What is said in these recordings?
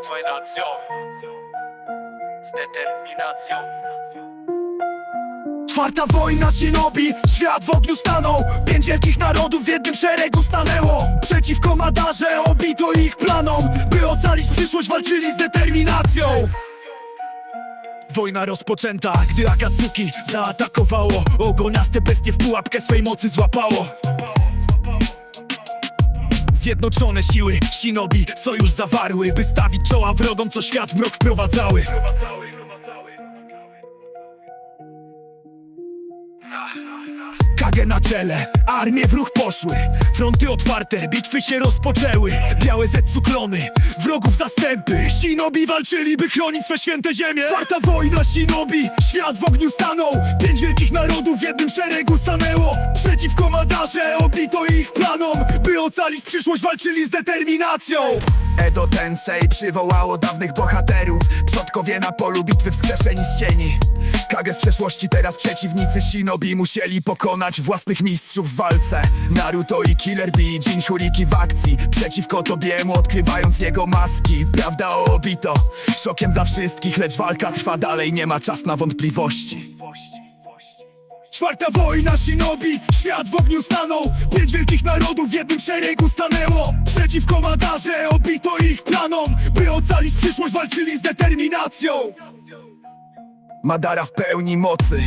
determinacją Z determinacją. Czwarta wojna shinobi, świat w ogniu stanął. Pięć wielkich narodów w jednym szeregu stanęło. Przeciwko Madarze obito ich planom. By ocalić przyszłość walczyli z determinacją. Wojna rozpoczęta, gdy Akatsuki zaatakowało. Ogoniaste bestie w pułapkę swej mocy złapało Zjednoczone siły shinobi sojusz zawarły By stawić czoła wrogom, co świat w mrok wprowadzały Kage na czele, armie w ruch poszły Fronty otwarte, bitwy się rozpoczęły Białe zetsuklony, wrogów zastępy. Shinobi walczyli, by chronić swe święte ziemie. Czwarta wojna shinobi, świat w ogniu stanął. Pięć wielkich narodów w jednym szeregu stanęło. Przeciwko Madarze, obito ich planom By ocalić przyszłość, walczyli z determinacją. Edo Tensei przywołało dawnych bohaterów. Przodkowie na polu bitwy wskrzeszeni z cieni. Kage z przeszłości teraz przeciwnicy Shinobi musieli pokonać własnych mistrzów w walce. Naruto i Killer Bee, Jinchuriki w akcji. Przeciwko Tobiemu odkrywając jego maski. Prawda o Obito, szokiem dla wszystkich Lecz walka trwa dalej, nie ma czas na wątpliwości. Czwarta wojna shinobi, świat w ogniu stanął. Pięć wielkich narodów w jednym szeregu stanęło. Przeciwko Madarze, obito ich planom. By ocalić przyszłość, walczyli z determinacją. Madara w pełni mocy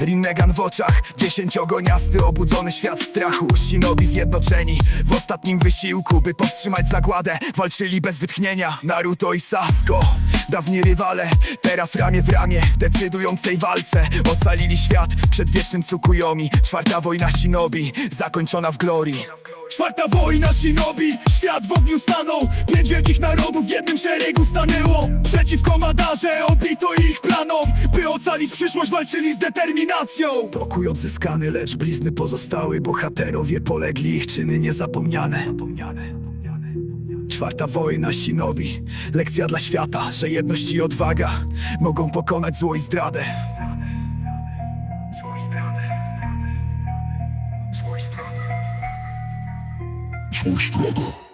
Rinnegan w oczach Dziesięciogoniasty obudzony świat strachu. Shinobi zjednoczeni w ostatnim wysiłku By powstrzymać zagładę Walczyli bez wytchnienia. Naruto i Sasuko Dawni rywale Teraz ramię w ramię W decydującej walce. Ocalili świat przed wiecznym Tsukuyomi Czwarta wojna Shinobi Zakończona w glorii Czwarta wojna shinobi, świat w ogniu stanął. Pięć wielkich narodów w jednym szeregu stanęło. Przeciwko Madarze, obito ich planom. By ocalić przyszłość, walczyli z determinacją. Pokój odzyskany, lecz blizny pozostały. Bohaterowie polegli, ich czyny niezapomniane. Czwarta wojna Shinobi Lekcja dla świata, że jedność i odwaga Mogą pokonać zło i zdradę. Zło i zdradę. Zło i zdradę. Zło i zdradę Monstrada.